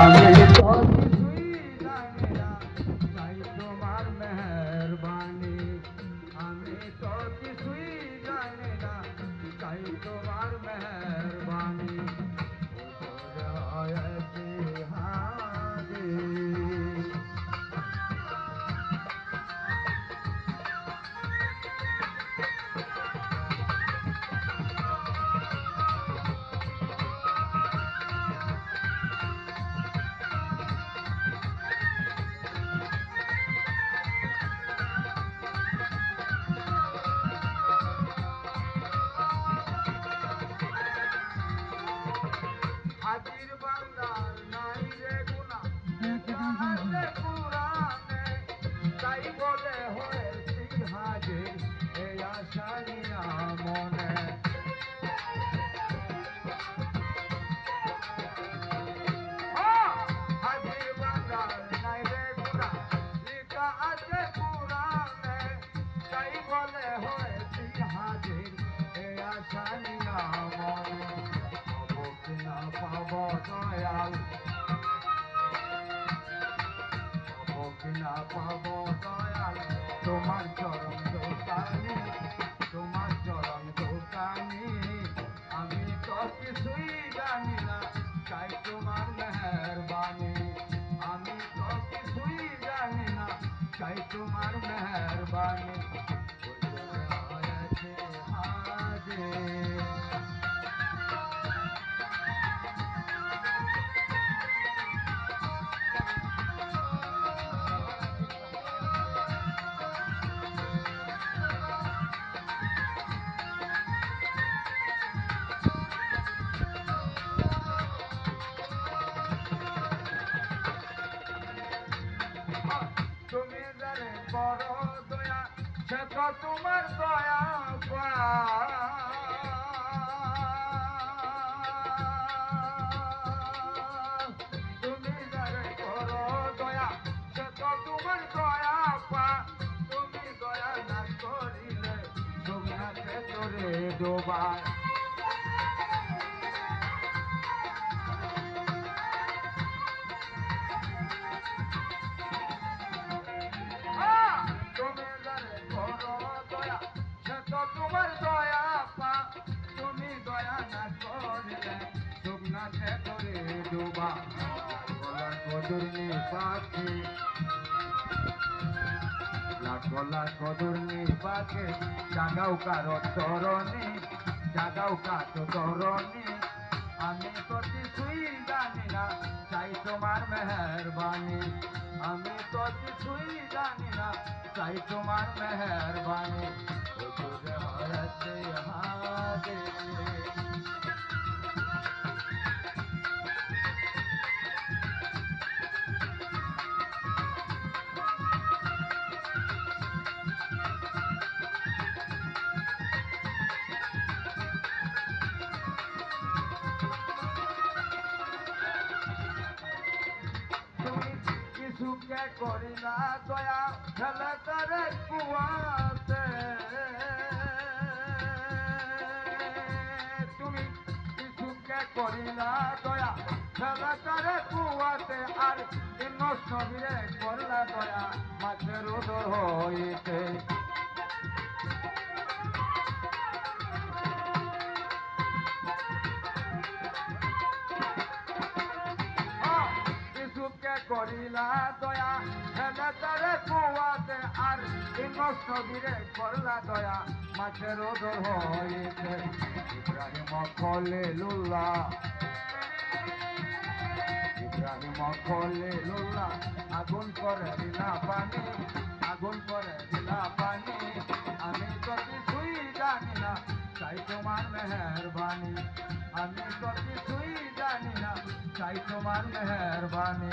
আমি মনে পাবো দয়াল কিনা পাবো দয়াল তোমার চরণ দোকানে তোমার চরণ দোকানে আমি তো কিছুই জানি না চাই তোমার মেহরবানি আমি তো কিছুই জানি না চাই তোমার মেহরবানি সে তো তোমার দয়া তুমি যারে করো দয়া, সে তো তোমার দয়া পা তুমি দয়া না করিলে তোমাকে তোরে ডোবায়। তোমার দয়া পা তুমি দয়া না করিলে শুকনাতে করে ডুবা। গলা কদুর্নি পাখি। লাখো লাখো দুর্নি পাখি, জাগাও কারও তরণী, জাগাও কারও তরণী। আমি তো কিছুই জানি না, চাই তোমার মেহরবানি। আমি তো কিছুই জানি না, চাই তোমার মেহরবানি। কিছুকে করিলা দয়া ফেলে তারে কুয়াতে। তুমি কিছুকে করিলা দয়া ফেলে তারে কুয়াতে। আর নষ্ট বিরে করলা দয়া মাছের উদর হইতে করিলা দয়া, হেলে তারে কুয়াতে আর নষ্ট বীরে করলা দয়া। মাছের ওদর হইতে ইব্রাহিম খলে লুল্লা ইব্রাহিম খলে লুল্লা আগুন করে দিলা পানি, আগুন করে দিলা পানি। আমি তো কিছুই জানি না, চাই তোমার মেহরবানি। আমি তো কিছুই জানি না, চাই তোমার মেহরবানি।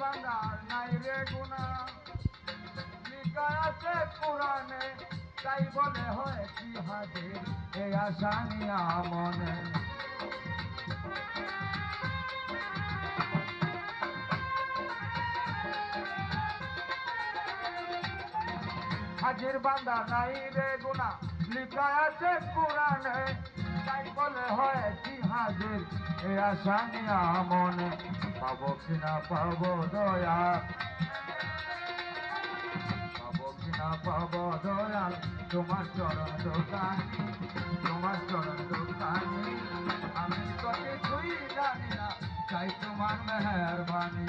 বান্দার নাই রে গুনা লিখা আছে তাই বলে হয়েছি হাজির এ আশা মনে। হাজির বান্দা নাই রে গুনা লিখা আছে কোরআনে এ আশা নিয়া মনে, পাবো কিনা পাবো দয়া। পাবো কিনা পাবো দয়া, তোমার চরণ দোকানি, তোমার চরণ দোকানি। আমি তো কিছুই জানি না চাই তোমার মেহরবানি।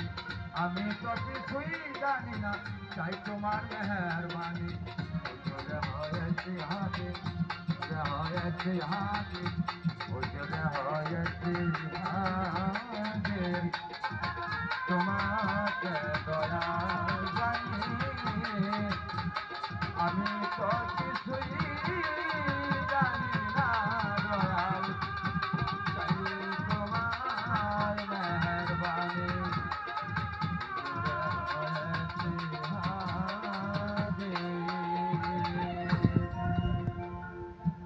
আমি তো কিছুই জানি না চাই তোমার মেহরবানি। হয়েছি হাতে হয়েছি হাতে। তোমাকে দয়া জানি আমি তো কিছুই